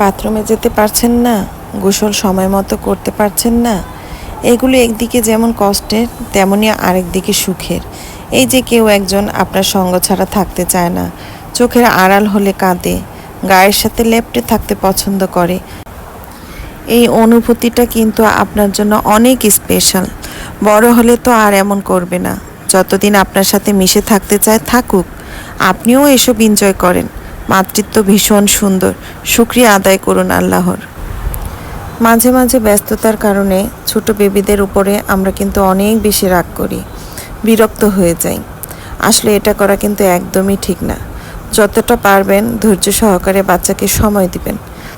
বাথরুমে যেতে পারছেন না, গোসল সময় মতো করতে পারছেন না। এগুলো একদিকে যেমন কষ্টের তেমনই আরেকদিকে সুখের। এই যে কেউ একজন আপনার সঙ্গ ছাড়া থাকতে চায় না, চোখের আড়াল হলে কাঁদে, গায়ের সাথে লেপটে থাকতে পছন্দ করে। এই অনুভূতিটা কিন্তু আপনার জন্য অনেক স্পেশাল বড় হলে তো আর এমন করবে না। যতদিন আপনার সাথে মিশে থাকতে চায় থাকুক, আপনিও এসব এনজয় করেন। মাতৃত্ব ভীষণ সুন্দর। শুক্রিয়া আদায় করুন আল্লাহর। মাঝে মাঝে ব্যস্ততার কারণে ছোট বেবিদের উপরে আমরা কিন্তু অনেক বেশি রাগ করি, বিরক্ত হয়ে যাই। আসলে এটা করা কিন্তু একদমই ঠিক না। যতটা পারবেন ধৈর্য সহকারে বাচ্চাকে সময় দিবেন।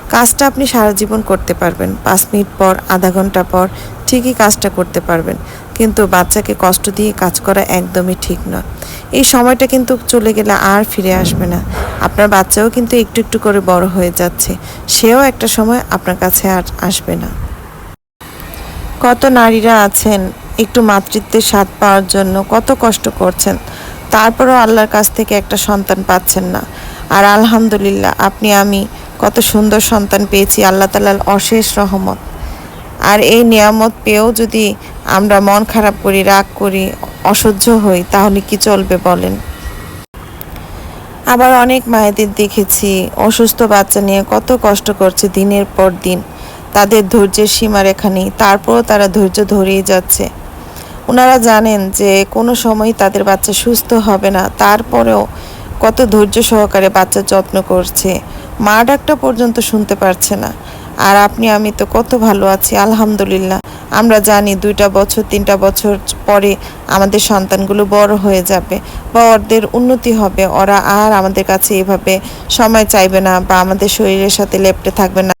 কাজটা আপনি সারা জীবন করতে পারবেন। পাঁচ মিনিট পর, আধা ঘণ্টা পর ঠিকই কাজটা করতে পারবেন। কিন্তু বাচ্চাকে কষ্ট দিয়ে কাজ করা একদমই ঠিক নয়। এই সময়টা কিন্তু চলে গেলে আর ফিরে আসবে না। আপনার বাচ্চাও কিন্তু একটু একটু করে বড় হয়ে যাচ্ছে। সেও একটা সময় আপনার কাছে আর আসবে না। কত নারীরা আছেন, একটু মাতৃত্বের স্বাদ পাওয়ার জন্য কত কষ্ট করছেন, তারপরও আল্লাহর কাছ থেকে একটা সন্তান পাচ্ছেন না। আর আলহামদুলিল্লাহ, আপনি, আমি কত সুন্দর সন্তান পেয়েছি, আল্লাহ তালার অশেষ রহমত। আর এই নিয়ামত পেয়েও যদি আমরা মন খারাপ করি, রাগ করি, অসহ্য হই, তাহলে কি চলবে বলেন? আবার অনেক মায়েদের দেখেছি, অসুস্থ বাচ্চা নিয়ে কত কষ্ট করছে দিনের পর দিন। তাদের ধৈর্যের সীমারেখা নেই, তারপরও তারা ধৈর্য ধরেই যাচ্ছে। ওনারা জানেন যে কোনো সময় তাদের বাচ্চা সুস্থ হবে না, তারপরেও কত ধৈর্য সহকারে বাচ্চার যত্ন করছে। মা ডাকটা পর্যন্ত শুনতে পারছে না। আর আপনি, আমি তো কত ভালো আছি, আলহামদুলিল্লাহ। আমরা জানি দুইটা বছর, তিনটা বছর পরে আমাদের সন্তানগুলো বড় হয়ে যাবে, বা ওদের উন্নতি হবে। ওরা আর আমাদের কাছে এভাবে সময় চাইবে না, বা আমাদের শরীরের সাথে লেপটে থাকবে না।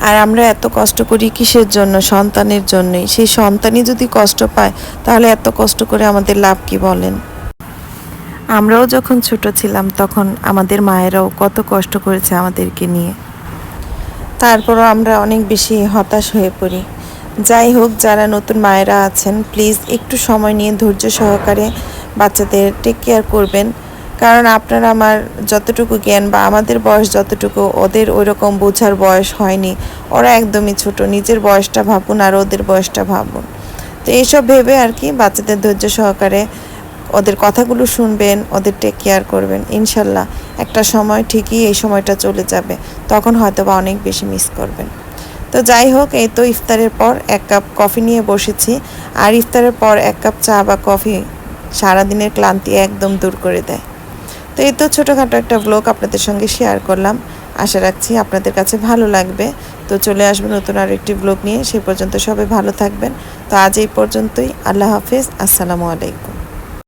আর আমরা এত কষ্ট করি কিসের জন্য? সন্তানের জন্যই। সেই সন্তানই যদি কষ্ট পায়, তাহলে এত কষ্ট করে আমাদের লাভ কি বলেন? আমরাও যখন ছোট ছিলাম, তখন আমাদের মায়েরাও কত কষ্ট করেছে আমাদেরকে নিয়ে। তারপরও আমরা অনেক বেশি হতাশ হয়ে পড়ি। যাই হোক, যারা নতুন মায়েরা আছেন প্লিজ একটু সময় নিয়ে ধৈর্য সহকারে বাচ্চাদের টেক কেয়ার করবেন। কারণ আপনার আমার যতটুকু জ্ঞান বা আমাদের বয়স যতটুকু, ওদের ওই রকম বোঝার বয়স হয়নি। ওরা একদমই ছোট, নিজের বয়সটা ভাবুন আর ওদের বয়সটা ভাবুন। তো এইসব ভেবে আর কি বাচ্চাদের ধৈর্য সহকারে ওদের কথাগুলো শুনবেন, ওদের টেক কেয়ার করবেন। ইনশাল্লাহ একটা সময় ঠিকই এই সময়টা চলে যাবে। তখন হয়তো বা অনেক বেশি মিস করবেন। তো যাই হোক, এই তো ইফতারের পর এক কাপ কফি নিয়ে বসেছি। আর ইফতারের পর এক কাপ চা বা কফি সারাদিনের ক্লান্তি একদম দূর করে দেয়। তো এই তো ছোটোখাটো একটা ব্লগ আপনাদের সঙ্গে শেয়ার করলাম। আশা রাখছি আপনাদের কাছে ভালো লাগবে। তো চলে আসবেন নতুন আর একটি ব্লগ নিয়ে। সে পর্যন্ত সবাই ভালো থাকবেন। তো আজ এই পর্যন্তই। আল্লাহ হাফেজ। আসসালামু আলাইকুম।